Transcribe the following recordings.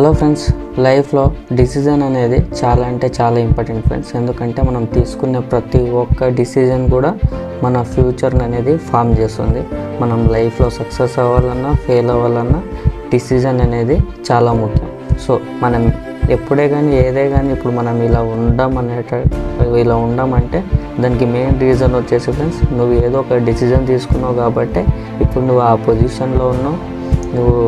Hello friends లైఫ్లో decision అనేది చాలా అంటే చాలా ఇంపార్టెంట్ ఫ్రెండ్స్ ఎందుకంటే మనం తీసుకునే ప్రతి ఒక్క డిసిజన్ కూడా మన ఫ్యూచర్ని అనేది ఫామ్ చేస్తుంది. మనం లైఫ్లో సక్సెస్ అవ్వాలన్నా ఫెయిల్ అవ్వాలన్నా డిసిజన్ అనేది చాలా ముఖ్యం. సో మనం ఎప్పుడే కానీ ఏదే కానీ ఇప్పుడు మనం ఇలా ఉండం అనేట ఇలా ఉండమంటే దానికి మెయిన్ రీజన్ వచ్చేసి ఫ్రెండ్స్ నువ్వు ఏదో ఒక డిసిజన్ తీసుకున్నావు కాబట్టి ఇప్పుడు నువ్వు ఆ పొజిషన్లో ఉన్నావు. నువ్వు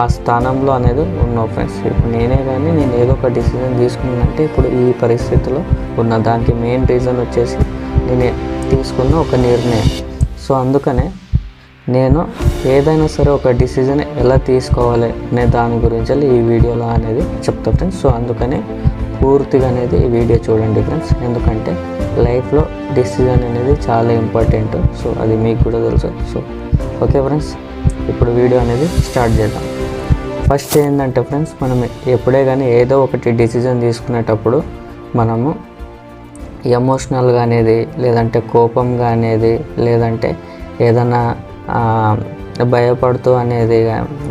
ఆ స్థానంలో అనేది ఉన్నావు ఫ్రెండ్స్ ఇప్పుడు నేనే కానీ నేను ఏదో ఒక డిసిజన్ తీసుకున్నానంటే ఇప్పుడు ఈ పరిస్థితిలో ఉన్న దానికి మెయిన్ రీజన్ వచ్చేసి నేను తీసుకున్న ఒక నిర్ణయం. సో అందుకనే నేను ఏదైనా సరే ఒక డిసిజన్ ఎలా తీసుకోవాలి అనే దాని గురించి ఈ వీడియోలో అనేది చెప్తా ఫ్రెండ్స్ సో అందుకనే పూర్తిగా అనేది ఈ వీడియో చూడండి ఫ్రెండ్స్ ఎందుకంటే లైఫ్లో డిసిజన్ అనేది చాలా ఇంపార్టెంట్ సో అది మీకు కూడా తెలుసు. సో ఓకే ఫ్రెండ్స్ ఇప్పుడు వీడియో అనేది స్టార్ట్ చేద్దాం. ఫస్ట్ ఏంటంటే ఫ్రెండ్స్ మనం ఎప్పుడే కానీ ఏదో ఒకటి డిసిజన్ తీసుకునేటప్పుడు మనము ఎమోషనల్గా అనేది లేదంటే కోపంగా అనేది లేదంటే ఏదైనా భయపడుతూ అనేది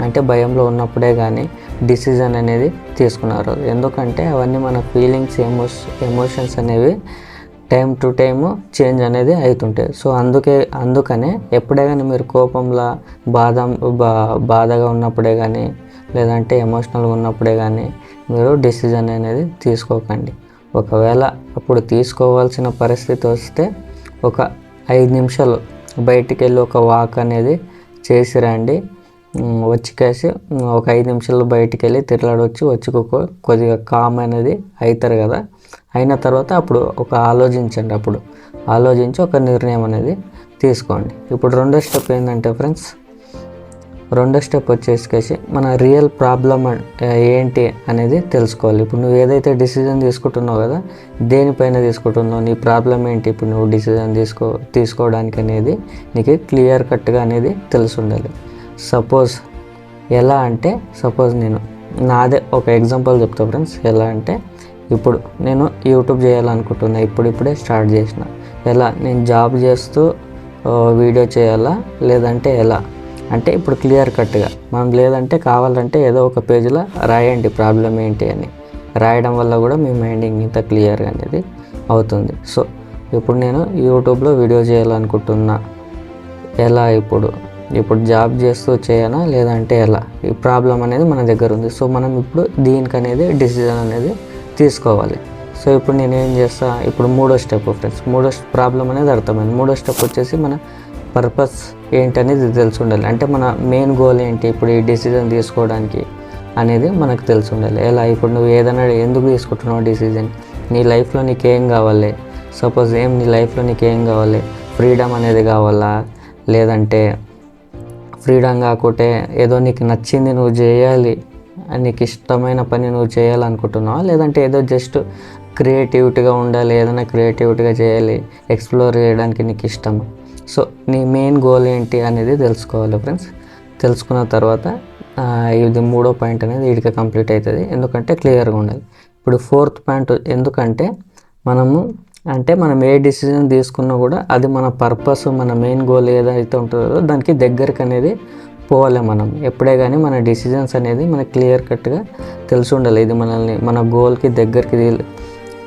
అంటే భయంలో ఉన్నప్పుడే కానీ డిసిజన్ అనేది తీసుకున్నారు. ఎందుకంటే అవన్నీ మన ఫీలింగ్స్ ఎమోష్ ఎమోషన్స్ అనేవి టైం టు టైం చేంజ్ అనేది అవుతుంటాయి సో అందుకే అందుకనే ఎప్పుడే కానీ మీరు కోపంలో బాధ బా బాధగా ఉన్నప్పుడే కానీ లేదంటే ఎమోషనల్గా ఉన్నప్పుడే కానీ మీరు డిసిజన్ అనేది తీసుకోకండి. ఒకవేళ అప్పుడు తీసుకోవాల్సిన పరిస్థితి వస్తే ఒక ఐదు నిమిషాలు బయటికి వెళ్ళి ఒక వాక్ అనేది చేసి రండి. వచ్చి కేసి ఒక ఐదు నిమిషాలు బయటికి వెళ్ళి తిరలాడొచ్చి వచ్చి కొద్దిగా కామ్ అనేది అవుతారు కదా. అయిన తర్వాత అప్పుడు ఒక ఆలోచించండి అప్పుడు. ఆలోచించి ఒక నిర్ణయం అనేది తీసుకోండి. ఇప్పుడు రెండో స్టెప్ ఏంటంటే ఫ్రెండ్స్ రెండో స్టెప్ వచ్చేసి మన రియల్ ప్రాబ్లం ఏంటి అనేది తెలుసుకోవాలి. ఇప్పుడు నువ్వు ఏదైతే డిసిజన్ తీసుకుంటున్నావు కదా దేనిపైన తీసుకుంటున్నావు నీ ప్రాబ్లం ఏంటి ఇప్పుడు నువ్వు డిసిజన్ తీసుకో తీసుకోవడానికి అనేది నీకు క్లియర్ కట్గా అనేది తెలిసి ఉండాలి సపోజ్ ఎలా అంటే సపోజ్ నేను నాదే ఒక ఎగ్జాంపుల్ చెప్తా ఫ్రెండ్స్. ఎలా అంటే ఇప్పుడు నేను యూట్యూబ్ చేయాలనుకుంటున్నా ఇప్పుడు ఇప్పుడే స్టార్ట్ చేసిన. ఎలా? నేను జాబ్ చేస్తూ వీడియో చేయాలా? లేదంటే ఎలా? అంటే ఇప్పుడు క్లియర్ కట్గా మనం లేదంటే కావాలంటే ఏదో ఒక పేజీలో రాయండి ప్రాబ్లం ఏంటి అని. రాయడం వల్ల కూడా మీ మైండింగ్ ఇంత క్లియర్గా అనేది అవుతుంది. సో ఇప్పుడు నేను యూట్యూబ్లో వీడియో చేయాలనుకుంటున్నా. ఎలా ఇప్పుడు? ఇప్పుడు జాబ్ చేస్తూ చేయనా? లేదంటే ఎలా? ఈ ప్రాబ్లం అనేది మన దగ్గర ఉంది. సో మనం ఇప్పుడు దీనికి అనేది డిసిజన్ అనేది తీసుకోవాలి. సో ఇప్పుడు నేను ఏం చేస్తా? ఇప్పుడు మూడో స్టెప్ ఫ్రెండ్స్ మూడో ప్రాబ్లం అనేది అర్థమైంది. మూడో స్టెప్ వచ్చేసి మన పర్పస్ ఏంటనేది తెలిసి ఉండాలి అంటే మన మెయిన్ గోల్ ఏంటి? ఇప్పుడు ఈ డిసిజన్ తీసుకోవడానికి అనేది మనకు తెలిసి ఉండాలి ఎలా? ఇప్పుడు నువ్వు ఏదైనా ఎందుకు తీసుకుంటున్నావు డిసిజన్ నీ లైఫ్లో నీకేం కావాలి? సపోజ్ ఏం నీ లైఫ్లో నీకేం కావాలి? ఫ్రీడమ్ అనేది కావాలా? లేదంటే ఫ్రీడమ్ కాకుంటే ఏదో నీకు నచ్చింది నువ్వు చేయాలి నీకు ఇష్టమైన పని నువ్వు చేయాలనుకుంటున్నావా? లేదంటే ఏదో జస్ట్ క్రియేటివిటీగా ఉండాలి ఏదైనా క్రియేటివిటీగా చేయాలి ఎక్స్ప్లోర్ చేయడానికి నీకు ఇష్టం సో నీ మెయిన్ గోల్ ఏంటి అనేది తెలుసుకోవాలి ఫ్రెండ్స్ తెలుసుకున్న తర్వాత ఇది మూడో పాయింట్ అనేది వీడికి కంప్లీట్ అవుతుంది. ఎందుకంటే క్లియర్గా ఉండాలి. ఇప్పుడు ఫోర్త్ పాయింట్ ఎందుకంటే మనము అంటే మనం ఏ డిసిజన్ తీసుకున్నా కూడా అది మన పర్పస్ మన మెయిన్ గోల్ ఏదైతే ఉంటుందో దానికి దగ్గరికి అనేది పోవాలి మనం. ఎప్పుడే కానీ మన డిసిజన్స్ అనేది మనకి క్లియర్ కట్గా తెలిసి ఉండాలి. ఇది మనల్ని మన గోల్కి దగ్గరికి తీ-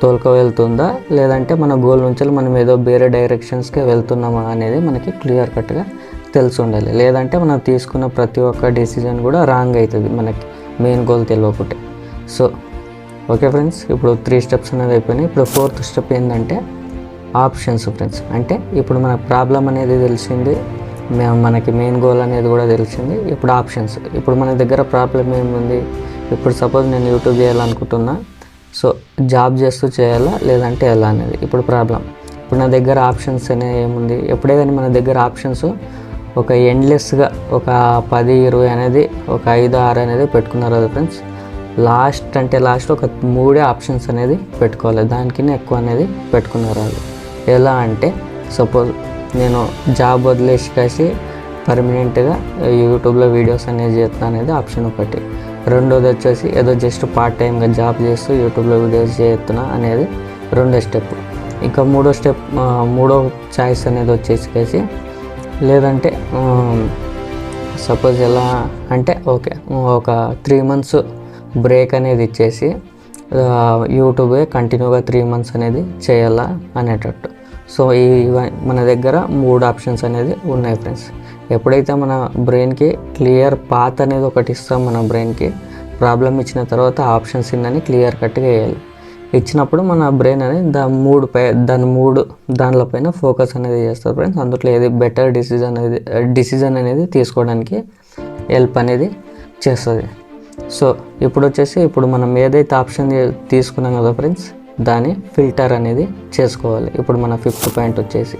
తోలుక వెళ్తుందా? లేదంటే మన గోల్ నుంచి మనం ఏదో వేరే డైరెక్షన్స్కి వెళ్తున్నామా అనేది మనకి క్లియర్ కట్గా తెలిసి ఉండాలి. లేదంటే మనం తీసుకున్న ప్రతి ఒక్క డిసిజన్ కూడా రాంగ్ అవుతుంది మనకి main goal తెలియకుంటే. So okay friends? ఇప్పుడు త్రీ స్టెప్స్ అనేది అయిపోయినాయి. ఇప్పుడు ఫోర్త్ స్టెప్ ఏంటంటే ఆప్షన్స్ ఫ్రెండ్స్. అంటే ఇప్పుడు మన ప్రాబ్లం అనేది తెలిసింది మే- మనకి మెయిన్ గోల్ అనేది కూడా తెలిసింది. ఇప్పుడు ఆప్షన్స్. ఇప్పుడు మన దగ్గర ప్రాబ్లం ఏముంది? ఇప్పుడు సపోజ్ నేను యూట్యూబ్ చేయాలనుకుంటున్నా సో జాబ్ చేస్తూ చేయాలా లేదంటే ఎలా అనేది? ఇప్పుడు ప్రాబ్లం. ఇప్పుడు నా దగ్గర ఆప్షన్స్ అనే ఏముంది? ఎప్పుడే కానీ మన దగ్గర ఆప్షన్స్ ఒక ఎండ్లెస్గా ఒక పది ఇరవై అనేది ఒక ఐదు ఆరు అనేది పెట్టుకున్నారు కదా ఫ్రెండ్స్. లాస్ట్ అంటే లాస్ట్ ఒక మూడే ఆప్షన్స్ అనేది పెట్టుకోవాలి. దానికి ఎక్కువ అనేది పెట్టుకున్నారు వాళ్ళు. ఎలా అంటే సపోజ్ నేను జాబ్ వదిలేసి కాసి పర్మనెంట్గా యూట్యూబ్లో వీడియోస్ అనేది చేస్తాను అనేది ఆప్షన్ ఒకటి. రెండోది వచ్చేసి ఏదో జస్ట్ పార్ట్ టైంగా జాబ్ చేస్తూ యూట్యూబ్లో వీడియోస్ చేస్తున్నా అనేది రెండో స్టెప్ ఇంకా మూడో స్టెప్ మూడో చాయిస్ అనేది వచ్చేసి లేదంటే సపోజ్ ఎలా అంటే ఓకే ఒక త్రీ మంత్స్ బ్రేక్ అనేది ఇచ్చేసి యూట్యూబే కంటిన్యూగా త్రీ మంత్స్ అనేది చేయాలా అనేటట్టు. సో ఈ మన దగ్గర మూడు ఆప్షన్స్ అనేది ఉన్నాయి ఫ్రెండ్స్. ఎప్పుడైతే మన బ్రెయిన్కి క్లియర్ పాత్ అనేది ఒకటి ఇస్తాం మన బ్రెయిన్కి ప్రాబ్లం ఇచ్చిన తర్వాత ఆప్షన్స్ ఇన్నని క్లియర్ కట్గా వేయాలి. ఇచ్చినప్పుడు మన బ్రెయిన్ అనేది దా మూడు పై దాని మూడు దానిలపైన ఫోకస్ అనేది చేస్తారు ఫ్రెండ్స్. అందులో ఏది బెటర్ డిసిజన్ అనేది డిసిజన్ అనేది తీసుకోవడానికి హెల్ప్ అనేది చేస్తుంది. సో ఇప్పుడు వచ్చేసి ఇప్పుడు మనం ఏదైతే ఆప్షన్ తీసుకున్నాం కదా ఫ్రెండ్స్ దాని ఫిల్టర్ అనేది చేసుకోవాలి. ఇప్పుడు మన ఫిఫ్త్ పాయింట్ వచ్చేసి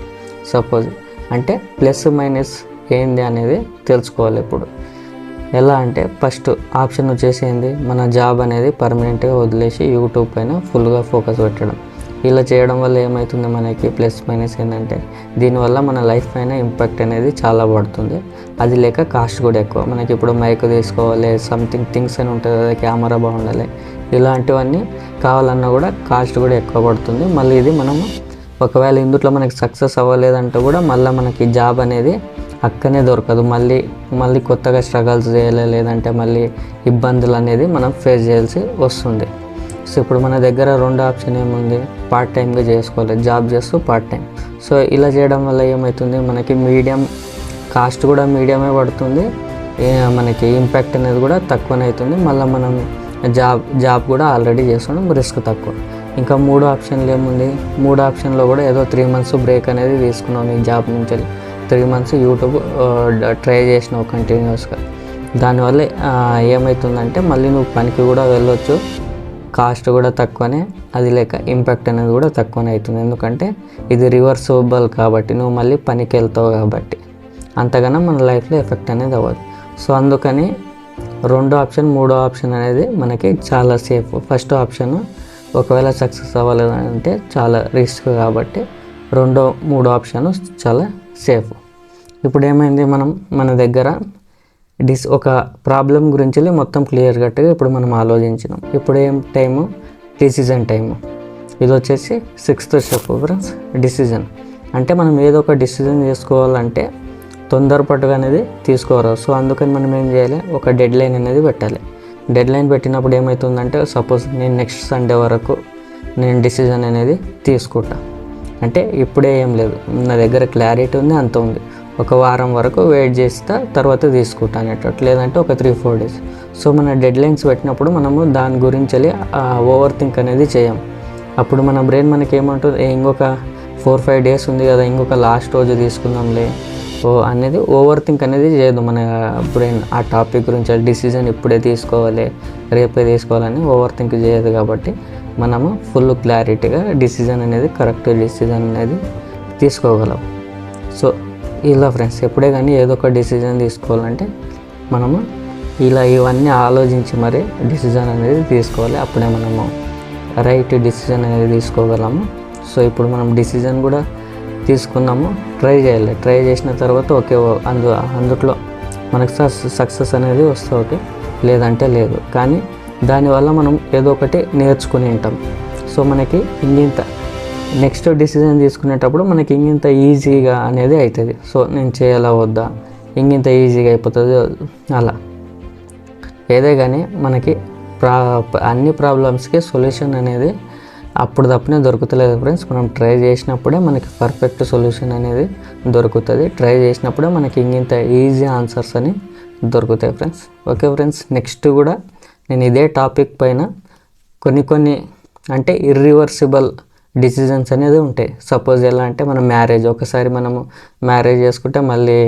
సపోజ్ అంటే ప్లస్ మైనస్ ఏంది అనేది తెలుసుకోవాలి ఇప్పుడు. ఎలా అంటే ఫస్ట్ ఆప్షన్ వచ్చేసి ఏంది? మన జాబ్ అనేది పర్మనెంట్గా వదిలేసి యూట్యూబ్ పైన ఫుల్గా ఫోకస్ పెట్టడం. ఇలా చేయడం వల్ల ఏమవుతుంది మనకి ప్లస్ మైనస్ ఏంటంటే దీనివల్ల మన లైఫ్ పైన ఇంపాక్ట్ అనేది చాలా పడుతుంది. అది లేక కాస్ట్ కూడా ఎక్కువ. మనకి ఇప్పుడు మైక్ తీసుకోవాలి సంథింగ్ థింగ్స్ అని ఉంటుంది కదా కెమెరా బాగుండాలి ఇలాంటివన్నీ కావాలన్నా కూడా కాస్ట్ కూడా ఎక్కువ పడుతుంది. మళ్ళీ ఇది మనము ఒకవేళ ఇందులో మనకి సక్సెస్ అవ్వలేదంటే కూడా మళ్ళీ మనకి జాబ్ అనేది అక్కనే దొరకదు. మళ్ళీ మళ్ళీ కొత్తగా స్ట్రగల్స్ చేయాలి లేదంటే మళ్ళీ ఇబ్బందులు అనేది మనం ఫేస్ చేయాల్సి వస్తుంది. సో ఇప్పుడు మన దగ్గర రెండు ఆప్షన్ ఏముంది? పార్ట్ టైంగా చేసుకోవాలి. జాబ్ చేస్తూ పార్ట్ టైం సో ఇలా చేయడం వల్ల ఏమవుతుంది మనకి మీడియం కాస్ట్ కూడా మీడియమే పడుతుంది. మనకి ఇంపాక్ట్ అనేది కూడా తక్కువనే అవుతుంది మళ్ళీ మనం జాబ్ జాబ్ కూడా ఆల్రెడీ చేస్తున్నాం. రిస్క్ తక్కువ. ఇంకా మూడు ఆప్షన్లు ఏముంది? మూడు ఆప్షన్లో కూడా ఏదో త్రీ మంత్స్ బ్రేక్ అనేది తీసుకున్నాం ఈ జాబ్ నుంచి. త్రీ మంత్స్ యూట్యూబ్ ట్రై చేసినావు కంటిన్యూస్గా దానివల్ల ఏమవుతుందంటే మళ్ళీ నువ్వు పనికి కూడా వెళ్ళొచ్చు. కాస్ట్ కూడా తక్కువనే అది లేక ఇంపాక్ట్ అనేది కూడా తక్కువనే అవుతుంది. ఎందుకంటే ఇది రివర్సబుల్ కాబట్టి నువ్వు మళ్ళీ పనికి వెళ్తావు కాబట్టి అంతగానో మన లైఫ్లో ఎఫెక్ట్ అనేది అవ్వదు. సో అందుకని రెండో ఆప్షన్ మూడో ఆప్షన్ అనేది మనకి చాలా సేఫ్ ఫస్ట్ ఆప్షన్ ఒకవేళ సక్సెస్ అవ్వలేదంటే చాలా రిస్క్ కాబట్టి రెండో మూడో ఆప్షన్ చాలా సేఫ్ ఇప్పుడు ఏమైంది మనం మన దగ్గర డిస్ ఒక ప్రాబ్లం గురించి మొత్తం క్లియర్ కట్గా ఇప్పుడు మనం ఆలోచించినాం. ఇప్పుడు ఏం టైము డిసిజన్ టైము ఇది వచ్చేసి సిక్స్త్ స్టెప్ ఫ్రెండ్స్ డిసిజన్ అంటే మనం ఏదో ఒక డిసిజన్ చేసుకోవాలంటే తొందరపాటుగా అనేది తీసుకోరాదు. సో అందుకని మనం ఏం చేయాలి? ఒక డెడ్ లైన్ అనేది పెట్టాలి. డెడ్ లైన్ పెట్టినప్పుడు ఏమవుతుందంటే సపోజ్ నేను నెక్స్ట్ సండే వరకు నేను డిసిజన్ అనేది తీసుకుంటా. అంటే ఇప్పుడే ఏం లేదు. నా దగ్గర క్లారిటీ ఉంది అంత ఉంది. ఒక వారం వరకు వెయిట్ చేస్తా తర్వాత తీసుకుంటా అనేటట్టు. లేదంటే ఒక త్రీ ఫోర్ డేస్ సో మన డెడ్ లైన్స్ పెట్టినప్పుడు మనము దాని గురించి ఓవర్ థింక్ అనేది చేయం. అప్పుడు మన బ్రెయిన్ మనకి ఏమంటుంది ఇంకొక ఫోర్ ఫైవ్ డేస్ ఉంది కదా ఇంకొక లాస్ట్ రోజు తీసుకుందాంలే. ఓ అనేది ఓవర్ థింక్ అనేది చేయదు మన బ్రెయిన్ ఆ టాపిక్ గురించి డిసిజన్ ఇప్పుడే తీసుకోవాలి రేపే తీసుకోవాలని ఓవర్ థింక్ చేయదు కాబట్టి మనము ఫుల్ క్లారిటీగా డిసిజన్ అనేది కరెక్ట్ డిసిజన్ అనేది తీసుకోగలం. సో ఇలా ఫ్రెండ్స్ ఎప్పుడే కానీ ఏదో ఒక డిసిజన్ తీసుకోవాలంటే మనము ఇలా ఇవన్నీ ఆలోచించి మరి డిసిజన్ అనేది తీసుకోవాలి. అప్పుడే మనము రైట్ డిసిజన్ అనేది తీసుకోగలము. సో ఇప్పుడు మనం డిసిజన్ కూడా తీసుకున్నాము ట్రై చేయాలి. ట్రై చేసిన తర్వాత ఓకే ఓ- అందు అందుట్లో మనకు సక్సెస్ అనేది వస్తుంది ఓకే లేదంటే లేదు. కానీ దానివల్ల మనం ఏదో ఒకటి నేర్చుకుని ఉంటాం. సో మనకి ఇంత నెక్స్ట్ డిసిజన్ తీసుకునేటప్పుడు మనకి ఇంగింత ఈజీగా అనేది అవుతుంది సో నేను చేయాలా వద్దా? ఇంగింత ఈజీగా అయిపోతుంది అలా. ఏదే కానీ మనకి ప్రా అన్ని ప్రాబ్లమ్స్కి సొల్యూషన్ అనేది అప్పుడు తప్పనే దొరుకుతలేదు ఫ్రెండ్స్ మనం ట్రై చేసినప్పుడే మనకి పర్ఫెక్ట్ సొల్యూషన్ అనేది దొరుకుతుంది. ట్రై చేసినప్పుడే మనకి ఇంగింత ఈజీ ఆన్సర్స్ అని దొరుకుతాయి ఫ్రెండ్స్ ఓకే ఫ్రెండ్స్ నెక్స్ట్ కూడా నేను ఇదే టాపిక్ పైన కొన్ని కొన్ని అంటే ఇర్రివర్సిబుల్ డిసిజన్స్ అనేది ఉంటాయి. సపోజ్ ఎలా అంటే మనం మ్యారేజ్ ఒకసారి మనము మ్యారేజ్ చేసుకుంటే మళ్ళీ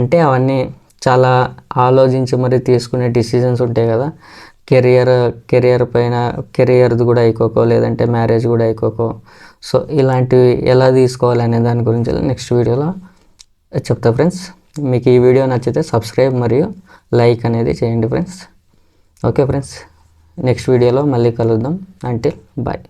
అంటే అవన్నీ చాలా ఆలోచించి మరి తీసుకునే డిసిజన్స్ ఉంటాయి కదా. కెరియర్ కెరియర్ పైన కెరియర్ది కూడా అయిపోకో లేదంటే మ్యారేజ్ కూడా అయిపోకో. సో ఇలాంటివి ఎలా తీసుకోవాలి అనే దాని గురించి నెక్స్ట్ వీడియోలో చెప్తా ఫ్రెండ్స్. మీకు ఈ వీడియో నచ్చితే సబ్స్క్రైబ్ మరియు లైక్ అనేది చేయండి ఫ్రెండ్స్. ఓకే ఫ్రెండ్స్ నెక్స్ట్ వీడియోలో మళ్ళీ కలుద్దాం. అంటే బాయ్.